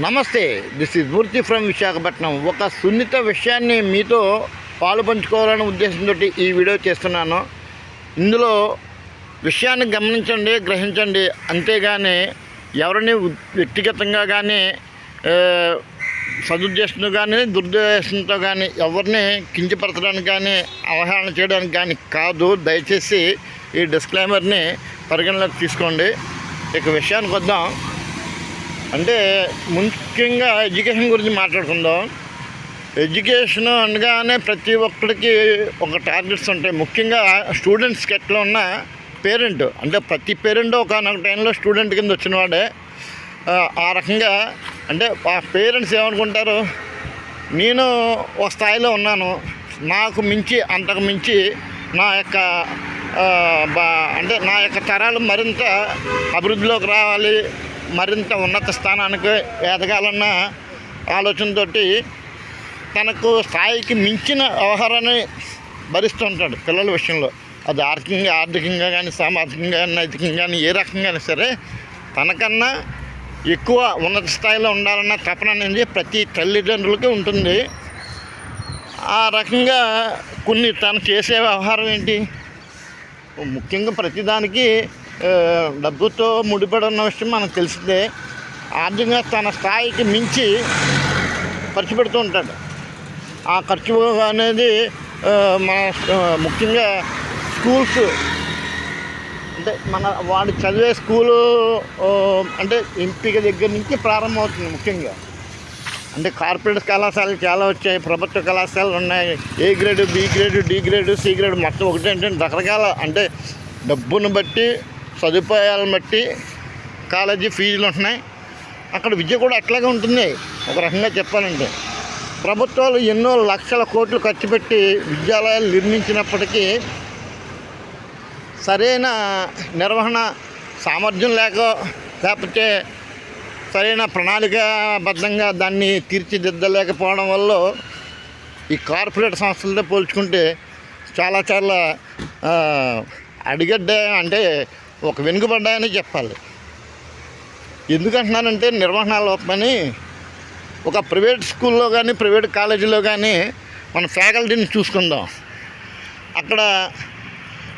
నమస్తే this is Murthy from Visakhapatnam ఒక సున్నిత విషయాన్ని మీతో పాలు పంచుకోవాలనే ఉద్దేశంతో ఈ వీడియో చేస్తున్నాను. ఇందులో విషయాన్ని గమనించండి గ్రహించండి. అంతేగాని ఎవరిని వ్యక్తిగతంగా కానీ సదుద్దేశంతో కానీ దుర్దేశంతో కానీ ఎవరిని కించపరచడానికి కానీ అవహేళన చేయడానికి కానీ కాదు. దయచేసి ఈ డిస్క్లైమర్ని పరిగణలోకి తీసుకోండి. ఇక విషయానికి వద్దాం. అంటే ముఖ్యంగా ఎడ్యుకేషన్ గురించి మాట్లాడుకుందాం. ఎడ్యుకేషన్ అనగానే ప్రతి ఒక్కరికి ఒక టార్గెట్స్ ఉంటాయి. ముఖ్యంగా స్టూడెంట్స్కి ఎట్లా ఉన్న పేరెంట్ అంటే ప్రతి పేరెంట్ ఒక టైంలో స్టూడెంట్ కింద వచ్చిన వాడే. ఆ, రకంగా అంటే ఆ పేరెంట్స్ ఏమనుకుంటారు? నేను ఒక స్థాయిలో ఉన్నాను. నాకు మించి అంతకు మించి నా యొక్క బా అంటే నా యొక్క తరాలు మరింత అభివృద్ధిలోకి రావాలి. మరింత ఉన్నత స్థానానికి ఎదగాలన్న ఆలోచనతోటి తనకు స్థాయికి మించిన వ్యవహారాన్ని భరిస్తూ ఉంటాడు పిల్లల విషయంలో. అది ఆర్థికంగా ఆర్థికంగా కానీ సామాజికంగా కానీ నైతికంగా కానీ ఏ రకంగా అయినా సరే తనకన్నా ఎక్కువ ఉన్నత స్థాయిలో ఉండాలన్న తపన అనేది ప్రతి తల్లిదండ్రులకి ఉంటుంది. ఆ రకంగా కొన్ని తను చేసే వ్యవహారం ఏంటి? ముఖ్యంగా ప్రతిదానికి డబ్బుతో ముడిపడి ఉన్న విషయం మనకు తెలిసిందే. ఆర్థికంగా తన స్థాయికి మించి ఖర్చు పెడుతూ ఉంటాడు. ఆ ఖర్చు అనేది మన ముఖ్యంగా స్కూల్స్ అంటే మన వాడు చదివే స్కూలు అంటే ఎంపిక దగ్గర నుంచి ప్రారంభమవుతుంది ముఖ్యంగా. అంటే కార్పొరేట్ కళాశాలలు చాలా వచ్చాయి ప్రభుత్వ కళాశాలలు ఉన్నాయి. A grade B grade D grade C grade మొత్తం ఒకటి అంటే రకరకాల అంటే డబ్బును బట్టి సదుపాయాలను బట్టి కాలేజీ ఫీజులు ఉంటున్నాయి. అక్కడ విద్య కూడా అట్లాగే ఉంటుంది. ఒక రకంగా చెప్పాలంటే ప్రభుత్వాలు ఎన్నో లక్షల కోట్లు ఖర్చు పెట్టి విద్యాలయాలు నిర్మించినప్పటికీ సరైన నిర్వహణ సామర్థ్యం లేక లేకపోతే సరైన ప్రణాళికాబద్ధంగా దాన్ని తీర్చిదిద్దలేకపోవడం వల్ల ఈ కార్పొరేట్ సంస్థలతో పోల్చుకుంటే చాలా చాలా అడిగడ్డ అంటే ఒక వెనుకబడ్డాయని చెప్పాలి. ఎందుకంటున్నానంటే నిర్వహణ లోపమని ఒక ప్రైవేట్ స్కూల్లో కానీ ప్రైవేట్ కాలేజీలో కానీ మన ఫ్యాకల్టీని చూసుకుందాం. అక్కడ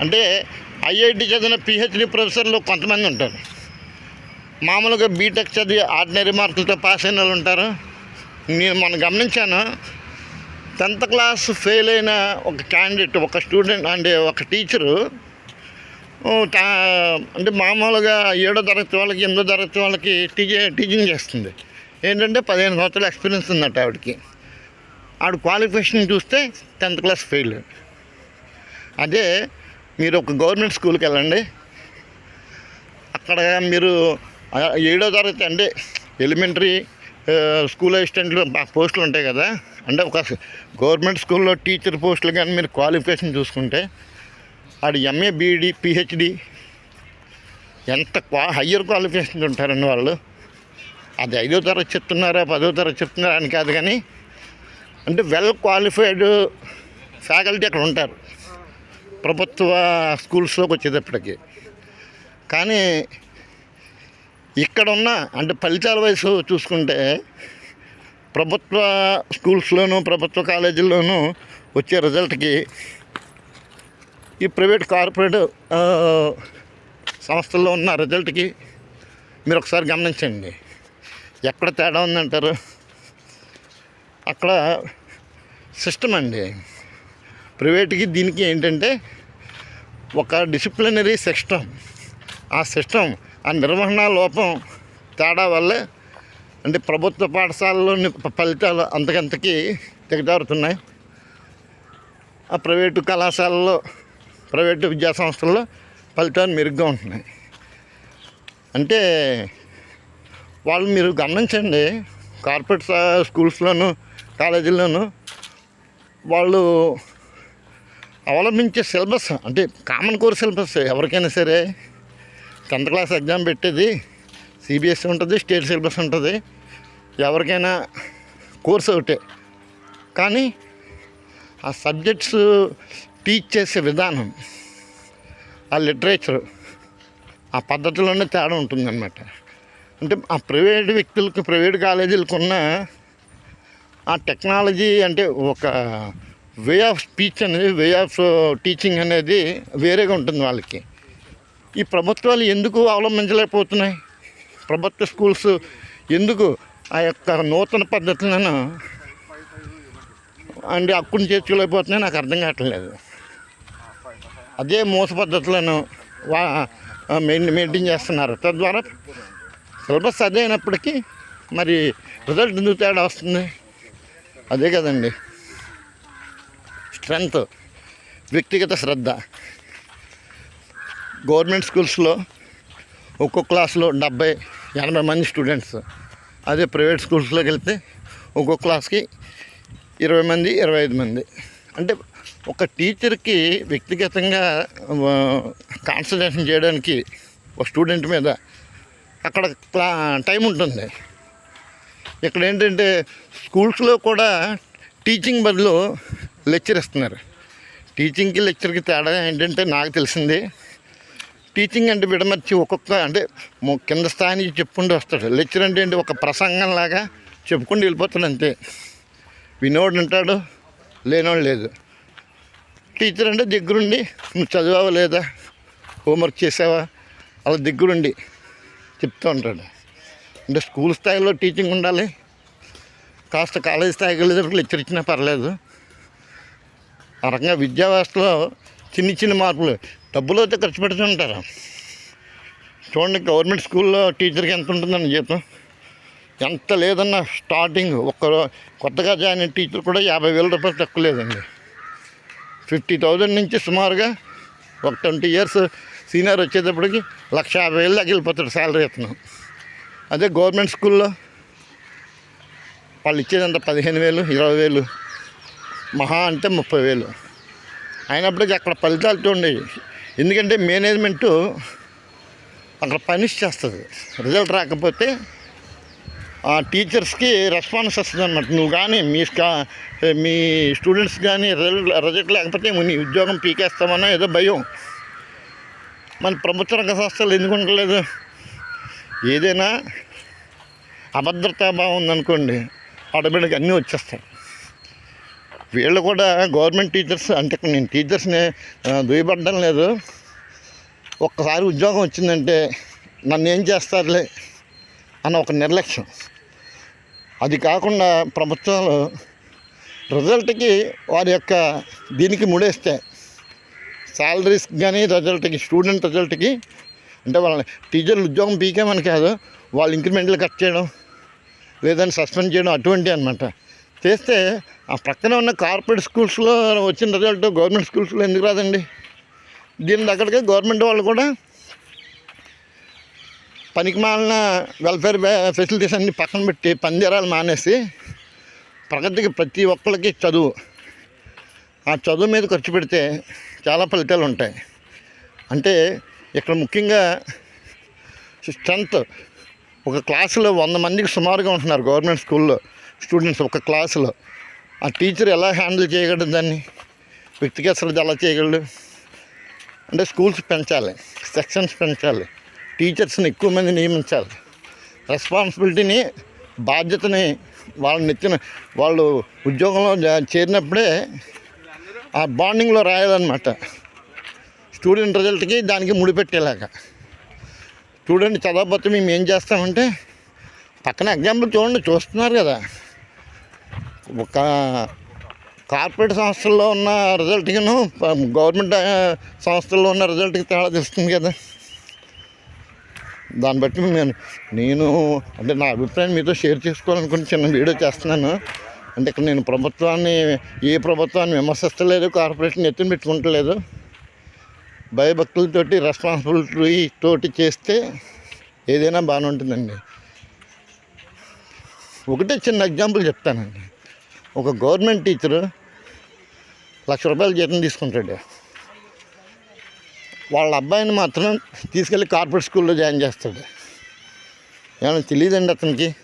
అంటే ఐఐటి చదివిన పిహెచ్డి ప్రొఫెసర్లు కొంతమంది ఉంటారు. మామూలుగా బీటెక్ చదివి ఆర్డినరీ మార్కులతో పాస్ అయిన వాళ్ళు ఉంటారు. నేను మొన్న గమనించాను టెన్త్ క్లాస్ ఫెయిల్ అయిన ఒక క్యాండిడేట్ ఒక స్టూడెంట్ అంటే ఒక టీచరు అంటే మామూలుగా ఏడో తరగతి వాళ్ళకి ఎనిమిదో తరగతి వాళ్ళకి టీచే టీచింగ్ చేస్తుంది. ఏంటంటే పదిహేను సంవత్సరాల ఎక్స్పీరియన్స్ ఉందట ఆవిడకి. ఆవిడ క్వాలిఫికేషన్ చూస్తే టెన్త్ క్లాస్ ఫెయిల్ అదే మీరు ఒక గవర్నమెంట్ స్కూల్కి వెళ్ళండి. అక్కడ మీరు ఏడో తరగతి అంటే ఎలిమెంటరీ స్కూల్ అసిస్టెంట్లు పోస్టులు ఉంటాయి కదా. అంటే ఒక గవర్నమెంట్ స్కూల్లో టీచర్ పోస్టులు కానీ మీరు క్వాలిఫికేషన్ చూసుకుంటే ఆడు ఎంఏ బీఈడి పిహెచ్డి ఎంత క్వా హయ్యర్ క్వాలిఫికేషన్ ఉంటారండి వాళ్ళు. అది ఐదో తరగతి చెప్తున్నారా పదో తరగతి చెప్తున్నారా అని కాదు కానీ అంటే వెల్ క్వాలిఫైడ్ ఫ్యాకల్టీ అక్కడ ఉంటారు. ప్రభుత్వ స్కూల్స్లోకి వచ్చేటప్పటికి. కానీ ఇక్కడ ఉన్న అంటే ఫలితాల వయసు చూసుకుంటే ప్రభుత్వ స్కూల్స్లోనూ ప్రభుత్వ కాలేజీల్లోనూ వచ్చే రిజల్ట్కి ఈ ప్రైవేట్ కార్పొరేట్ సంస్థల్లో ఉన్న రిజల్ట్కి మీరు ఒకసారి గమనించండి. ఎక్కడ తేడా ఉందంటారు? అక్కడ సిస్టమ్ అండి. ప్రైవేట్కి దీనికి ఏంటంటే ఒక డిసిప్లినరీ సిస్టమ్. ఆ సిస్టమ్ ఆ నిర్వహణ లోపం తేడా వల్లే అంటే ప్రభుత్వ పాఠశాలలోని ఫలితాలు అంతకంతకీ దిగజారుతున్నాయి. ఆ ప్రైవేటు కళాశాలలో ప్రైవేటు విద్యా సంస్థల్లో ఫలితాలు మెరుగ్గా ఉంటున్నాయి. అంటే వాళ్ళు మీరు గమనించండి కార్పొరేట్ స్కూల్స్లోను కాలేజీల్లోనూ వాళ్ళు అవలంబించే సిలబస్ అంటే కామన్ కోర్ సిలబస్ ఎవరికైనా సరే టెన్త్ క్లాస్ ఎగ్జామ్ పెట్టేది సిబిఎస్ఈ ఉంటుంది స్టేట్ సిలబస్ ఉంటుంది ఎవరికైనా కోర్స్ ఒకటే. కానీ ఆ సబ్జెక్ట్స్ టీచ్ చేసే విధానం ఆ లిటరేచర్ ఆ పద్ధతిలోనే తేడా ఉంటుందన్నమాట. అంటే ఆ ప్రైవేట్ వ్యక్తులకు ప్రైవేట్ కాలేజీలకు ఉన్న ఆ టెక్నాలజీ అంటే ఒక వే ఆఫ్ స్పీచ్ అనేది వే ఆఫ్ టీచింగ్ అనేది వేరేగా ఉంటుంది వాళ్ళకి. ఈ ప్రభుత్వాలు ఎందుకు అవలంబించలేకపోతున్నాయి? ప్రభుత్వ స్కూల్స్ ఎందుకు ఆ యొక్క నూతన పద్ధతులను అంటే అక్కుని చేర్చుకోలేకపోతున్నాయి? నాకు అర్థం కావట్లేదు. అదే మూస పద్ధతులను వా మెయింటైన్ చేస్తున్నారు. తద్వారా సిలబస్ అదే అయినప్పటికీ మరి రిజల్ట్ ఎందుకు తేడా వస్తుంది? అదే కదండి. స్ట్రెంగ్త్ వ్యక్తిగత శ్రద్ధ. గవర్నమెంట్ స్కూల్స్లో ఒక్కొక్క క్లాస్లో డెబ్బై ఎనభై మంది స్టూడెంట్స్. అదే ప్రైవేట్ స్కూల్స్లోకి వెళ్తే ఒక్కొక్క క్లాస్కి ఇరవై మంది ఇరవై ఐదు మంది. అంటే ఒక టీచర్కి వ్యక్తిగతంగా కాన్సన్ట్రేషన్ చేయడానికి ఒక స్టూడెంట్ మీద అక్కడ క్లా టైం ఉంటుంది. ఇక్కడ ఏంటంటే స్కూల్స్లో కూడా టీచింగ్ బదులు లెక్చర్ ఇస్తున్నారు. టీచింగ్కి లెక్చర్కి తేడా ఏంటంటే నాకు తెలిసింది టీచింగ్ అంటే విడమర్చి ఒక్కొక్క అంటే కింద స్థాయి నుంచి చెప్పుకుంటూ వస్తాడు. లెక్చర్ అంటే ఏంటి? ఒక ప్రసంగంలాగా చెప్పుకుంటూ వెళ్ళిపోతాడు అంతే. వినోడు ఉంటాడు లేనోడు లేదు. టీచర్ అంటే దగ్గరుండి నువ్వు చదివావా లేదా? హోంవర్క్ చేసావా? అలా దగ్గరుండి చెప్తూ ఉంటాడు. అంటే స్కూల్ స్థాయిలో టీచింగ్ ఉండాలి. కాస్త కాలేజ్ స్థాయికి వెళ్ళేటప్పుడు లెక్చర్ ఇచ్చినా పర్లేదు. ఆ రకంగా విద్యా వ్యవస్థలో చిన్న చిన్న మార్పులు డబ్బులు అయితే ఖర్చు పెడుతుంటారు చూడండి గవర్నమెంట్ స్కూల్లో టీచర్కి ఎంత ఉంటుందని జీతం ఎంత లేదన్న స్టార్టింగ్ ఒక్క కొత్తగా జాయిన్ అయిన టీచర్ కూడా యాభై వేల రూపాయలు తక్కువ లేదండి. ఫిఫ్టీ థౌజండ్ నుంచి సుమారుగా ఒక ట్వంటీ ఇయర్స్ సీనియర్ వచ్చేటప్పటికి లక్ష యాభై వేలు దాకా వెళ్ళిపోతాడు శాలరీ ఇస్తున్నాం అదే గవర్నమెంట్ స్కూల్లో వాళ్ళు ఇచ్చేదంత పదిహేను వేలు ఇరవై వేలు మహా అంటే ముప్పై వేలు. అయినప్పటికీ అక్కడ ఫలితాలు చూడండి. ఎందుకంటే మేనేజ్మెంటు అక్కడ పనిష్ చేస్తుంది. రిజల్ట్ రాకపోతే ఆ టీచర్స్కి రెస్పాన్స్ వస్తుంది అనమాట నువ్వు కానీ మీ స్కా మీ స్టూడెంట్స్ కానీ రిజల్ట్ రిజల్ట్ లేకపోతే నీ ఉద్యోగం పీకేస్తామన్నా ఏదో భయం. మన ప్రభుత్వ రంగ సంస్థలు ఎందుకు ఉండలేదు? ఏదైనా అభద్రతా భావం ఉందనుకోండి ఆటోమేటిక్గా అన్నీ వచ్చేస్తాయి. వీళ్ళు కూడా గవర్నమెంట్ టీచర్స్ అంటే నేను టీచర్స్ని ఆ, దుయ్యబడ్డం లేదు. ఒక్కసారి ఉద్యోగం వచ్చిందంటే నన్ను ఏం చేస్తారులే అన్న ఒక నిర్లక్ష్యం. అది కాకుండా ప్రభుత్వాలు రిజల్ట్కి వారి యొక్క దీనికి ముడేస్తే శాలరీస్ కానీ రిజల్ట్కి స్టూడెంట్ రిజల్ట్కి అంటే వాళ్ళ టీచర్లు ఉద్యోగం పీకేమని కాదు వాళ్ళు ఇంక్రిమెంట్లు కట్ చేయడం లేదని సస్పెండ్ చేయడం అటువంటి అనమాట చేస్తే ఆ పక్కన ఉన్న కార్పొరేట్ స్కూల్స్లో వచ్చిన రిజల్ట్ గవర్నమెంట్ స్కూల్స్లో ఎందుకు రాదండి? దీని దగ్గరకే గవర్నమెంట్ వాళ్ళు కూడా పనికి మాలిన వెల్ఫేర్ ఫెసిలిటీస్ అన్ని పక్కన పెట్టి పందిరాలు మానేసి ప్రగతికి ప్రతి ఒక్కరికి చదువు. ఆ చదువు మీద ఖర్చు పెడితే చాలా ఫలితాలు ఉంటాయి. అంటే ఇక్కడ ముఖ్యంగా స్ట్రెంత్ ఒక క్లాసులో వంద మందికి సుమారుగా ఉంటున్నారు గవర్నమెంట్ స్కూల్లో స్టూడెంట్స్ ఒక క్లాసులో. ఆ టీచర్ ఎలా హ్యాండిల్ చేయగలడు దాన్ని? వ్యక్తిగత శ్రద్ధ ఎలా చేయగలడు? అంటే స్కూల్స్ పెంచాలి సెక్షన్స్ పెంచాలి. టీచర్స్ని ఎక్కువ మంది నియమించాలి. రెస్పాన్సిబిలిటీని బాధ్యతని వాళ్ళని ఎత్తిన వాళ్ళు ఉద్యోగంలో చేరినప్పుడే ఆ బాండింగ్లో రాయాలన్నమాట. స్టూడెంట్ రిజల్ట్కి దానికి ముడిపెట్టేలాగా. స్టూడెంట్ చదవకపోతే మేము ఏం చేస్తామంటే పక్కన ఎగ్జాంపుల్ చూడండి చూస్తున్నారు కదా. ఒక కార్పొరేట్ సంస్థల్లో ఉన్న రిజల్ట్కిను గవర్నమెంట్ సంస్థల్లో ఉన్న రిజల్ట్కి తేడా తెలుస్తుంది కదా. దాన్ని బట్టి నేను నేను అంటే నా అభిప్రాయం మీతో షేర్ చేసుకోవాలనుకుని చిన్న వీడియో చేస్తున్నాను. అంటే ఇక్కడ నేను ప్రభుత్వాన్ని ఏ ప్రభుత్వాన్ని విమర్శిస్తలేదు కార్పొరేషన్ ఎత్తున పెట్టుకుంటలేదు. భయభక్తులతోటి రెస్పాన్సిబిలిటీ తోటి చేస్తే ఏదైనా బాగానే ఉంటుందండి. ఒకటే చిన్న ఎగ్జాంపుల్ చెప్తానండి. ఒక గవర్నమెంట్ టీచరు లక్ష రూపాయలు జీతం తీసుకుంటాడు. వాళ్ళ అబ్బాయిని మాత్రం తీసుకెళ్ళి కార్పొరేట్ స్కూల్లో జాయిన్ చేస్తాడు. ఏమైనా తెలియదండి అతనికి?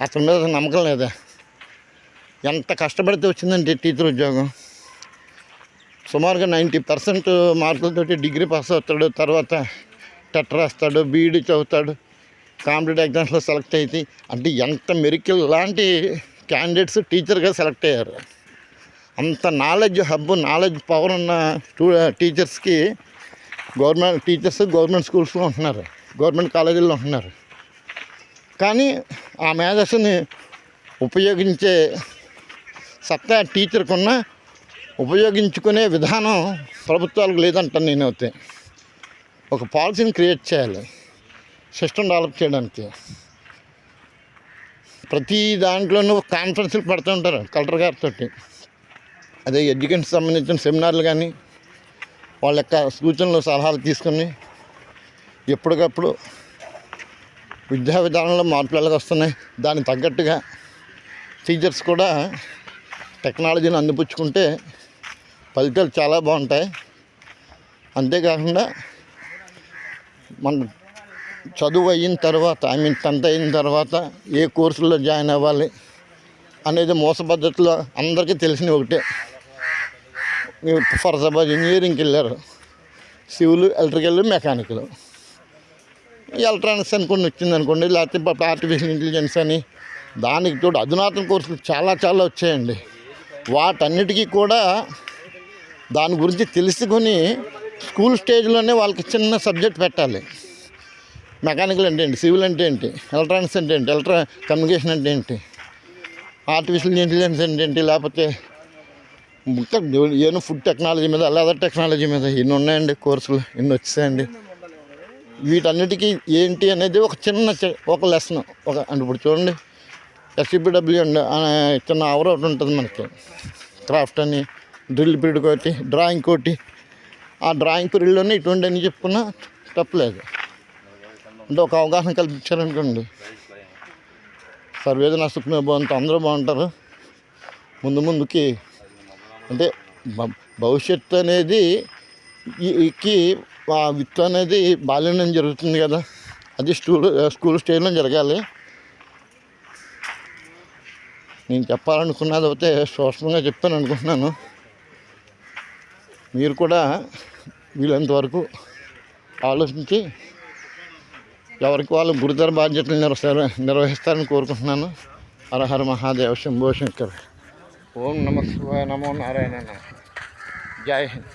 అతని మీద నమ్మకం లేదా? ఎంత కష్టపడితే వచ్చిందంటే టీచర్ ఉద్యోగం? సుమారుగా నైంటీ పర్సెంట్ మార్కులతోటి డిగ్రీ పాస్ అవుతాడు తర్వాత టెట్ రాస్తాడు బీఈడి చదువుతాడు కాంపిటేటివ్ ఎగ్జామ్స్లో సెలెక్ట్ అయితే అంటే ఎంత మెరికల్ లాంటి క్యాండిడేట్స్ టీచర్గా సెలెక్ట్ అయ్యారు. అంత నాలెడ్జ్ హబ్ నాలెడ్జ్ పవర్ ఉన్న స్టూ టీచర్స్కి గవర్నమెంట్ టీచర్స్ గవర్నమెంట్ స్కూల్స్లో ఉంటున్నారు గవర్నమెంట్ కాలేజీల్లో ఉంటున్నారు. కానీ ఆ మేధస్సుని ఉపయోగించే సత్తా టీచర్కున్న ఉపయోగించుకునే విధానం ప్రభుత్వాలకు లేదంటాను నేనైతే. ఒక పాలసీని క్రియేట్ చేయాలి సిస్టమ్ డెవలప్ చేయడానికి. ప్రతి దాంట్లోనూ కాన్ఫరెన్స్లు పెడుతూ ఉంటారు కలెక్టర్ గారితో అదే ఎడ్యుకేషన్ సంబంధించిన సెమినార్లు కానీ వాళ్ళ యొక్క సూచనలు సలహాలు తీసుకుని ఎప్పటికప్పుడు విద్యా విధానంలో మార్పులు ఎలాగ వస్తున్నాయి దానికి తగ్గట్టుగా టీచర్స్ కూడా టెక్నాలజీని అందిపుచ్చుకుంటే ఫలితాలు చాలా బాగుంటాయి. అంతేకాకుండా మన చదువు అయిన తర్వాత ఐ మీన్ టెన్త్ అయిన తర్వాత ఏ కోర్సుల్లో జాయిన్ అవ్వాలి అనేది మోస పద్ధతిలో అందరికీ తెలిసిన ఒకటే. ఫర్ ఇంజనీరింగ్కి వెళ్ళారు. Civil electrical mechanical. ఎలక్ట్రానిక్స్ అనుకోండి వచ్చింది అనుకోండి లేకపోతే ఆర్టిఫిషియల్ ఇంటెలిజెన్స్ అని. దానికి తోడు అధునాతన కోర్సులు చాలా చాలా వచ్చాయండి. వాటన్నిటికీ కూడా దాని గురించి తెలుసుకొని స్కూల్ స్టేజ్లోనే వాళ్ళకి చిన్న సబ్జెక్ట్ పెట్టాలి. మెకానికల్ అంటే ఏంటి? సివిల్ అంటే ఏంటి? ఎలక్ట్రానిక్స్ అంటే ఏంటి? ఎలక్ట్రా కమ్యూనికేషన్ అంటే ఏంటి? ఆర్టిఫిషియల్ ఇంటెలిజెన్స్ అంటే ఏంటి? లేకపోతే ఇంకా ఏమో ఫుడ్ టెక్నాలజీ మీద లేదా టెక్నాలజీ మీద ఎన్ని ఉన్నాయండి కోర్సులు ఎన్ని వచ్చాయండి. వీటన్నిటికీ ఏంటి అనేది ఒక చిన్న ఒక లెసన్ ఒక అంటే ఇప్పుడు చూడండి ఎస్సీబిడబ్ల్యూ అండి ఆ, చిన్న అవర్ ఒకటి ఉంటుంది మనకి. క్రాఫ్ట్ అని డ్రిల్ పీరియడ్ ఒకటి డ్రాయింగ్ ఒకటి ఆ డ్రాయింగ్ పీరియడ్లోనే ఇటువంటి అని చెప్పుకున్నా తప్పలేదు అంటే ఒక అవగాహన కల్పించారనుకోండి. సర్వేదన సుఖమే బాగుంటుంది అందరూ బాగుంటారు. ముందు ముందుకి అంటే భ- భవిష్యత్తు అనేది ఈకి ఆ విత్తు అనేది బాల్యం జరుగుతుంది కదా. అది స్కూల్ స్కూల్ స్టేజ్లో జరగాలి. నేను చెప్పాలనుకున్నది అయితే సూక్ష్మంగా చెప్పాను అనుకుంటున్నాను మీరు కూడా వీలంత వరకు ఆలోచించి ఎవరికి వాళ్ళు గురుతర బాధ్యతలు నిర్వహిస్తారు నిర్వహిస్తారని కోరుకుంటున్నాను. హరహర మహాదేవ శంభో శంకర్. ఓం నమ శివాయ నమో నారాయణ జై హింద్.